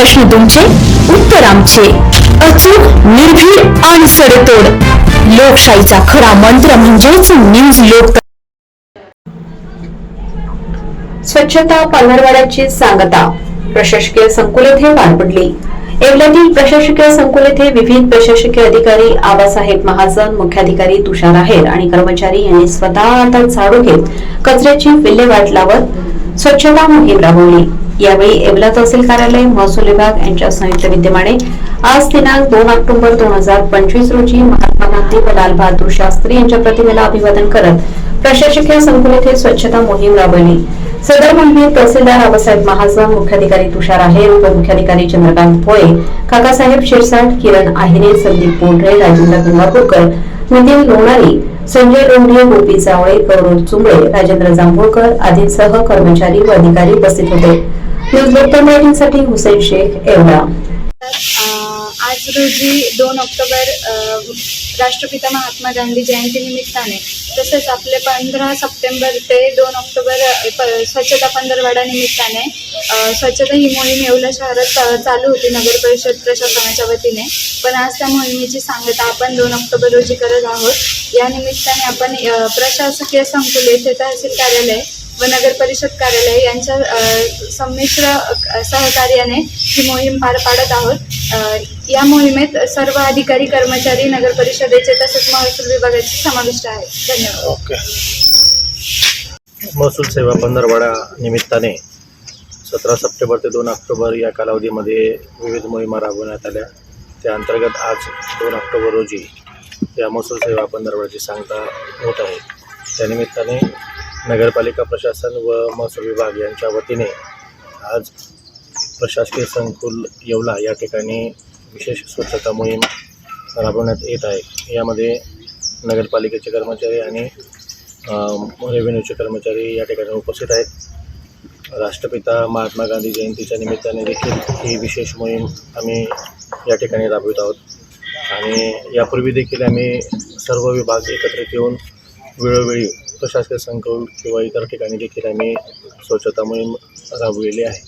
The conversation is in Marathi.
प्रश्न तुमचे उत्तर आमचे. अचूक निर्भीड आणि सडेतोड लोकशाहीचा खरा मंत्र म्हणजेच न्यूज लोक. स्वच्छता पंधरवाड्याची सांगता. प्रशासकीय संकुल येथे पार पडली येवल्यातील प्रशासकीय संकुल येथे विविध प्रशासकीय अधिकारी आबासाहेब महाजन मुख्याधिकारी तुषार आहेर आणि कर्मचारी यांनी स्वतः हातात झाडू घेत कचऱ्याची विल्हेवाट लावत स्वच्छता मोहीम राबवली. यावेळी येवला तहसील कार्यालय महसूल विभाग यांच्या संयुक्त विद्यमाने आज दिनांक दोन ऑक्टोबर दोन हजार पंचवीस रोजी महात्मा गांधी व लाल बहादूर शास्त्री यांच्या प्रतिमेला अभिवादन करत प्रशासकीय संकुल येथे स्वच्छता मोहीम राबवली. सदर मोहिमेत तहसीलदार आबासाहेब महाजन मुख्याधिकारी तुषार आहेर उपमुख्याधिकारी चंद्रकांत भोये काकासाहेब शिरसाट किरण आहिरे संदीप पोंढरे राजेंद्र गंगापूरकर नितीन लोणारी संजय लोंढे गोपी जावळे गौरव चुंबळे राजेंद्र जांभूळकर आदींसह कर्मचारी व अधिकारी उपस्थित होते. न्यूजसाठी हुसेन शेख एवढा. आज रोजी दोन ऑक्टोबर राष्ट्रपिता महात्मा गांधी जयंती निमित्ताने तसेच आपले पंधरा सप्टेंबर ते दोन ऑक्टोबर प- स्वच्छता पंधरवाडा निमित्ताने स्वच्छता ही मोहीम येवला शहरात चालू होती नगर परिषद प्रशासनाच्या वतीने. पण आज त्या मोहिमेची सांगता आपण दोन ऑक्टोबर रोजी करत आहोत. या निमित्ताने आपण प्रशासकीय संकुल येथे तहसील कार्यालय व नगर परिषद कार्यालय यांच्या संमिश्र सहकार्याने ही मोहीम पार पाडत आहोत. या मोहिमेत सर्व अधिकारी कर्मचारी नगर परिषदेचे तसेच महसूल विभागाचे समाविष्ट आहेत. धन्यवाद. ओके. महसूल सेवा पंधरवाडा निमित्ताने सतरा सप्टेंबर ते दोन ऑक्टोबर या कालावधीमध्ये विविध मोहिमा राबवण्यात आल्या. त्या अंतर्गत आज दोन ऑक्टोबर रोजी या महसूल सेवा पंधरवाड्याची सांगता होत आहे. त्यानिमित्ताने नगरपालिका प्रशासन व महसूल विभाग यांच्या वतीने आज प्रशासकीय संकुल येवला या ठिकाणी विशेष स्वच्छता मोहीम राबवण्यात येत आहे. यामध्ये नगरपालिकेचे कर्मचारी आणि रेव्हेन्यूचे कर्मचारी या ठिकाणी उपस्थित आहेत. राष्ट्रपिता महात्मा गांधी जयंतीच्या निमित्ताने देखील ही विशेष मोहीम आम्ही या ठिकाणी राबवित आहोत. आणि यापूर्वी देखील आम्ही सर्व विभाग एकत्रित येऊन वेळोवेळी प्रशासकीय संकुल किंवा इतर ठिकाणी देखील आम्ही स्वच्छता मोहीम राबविलेली आहे.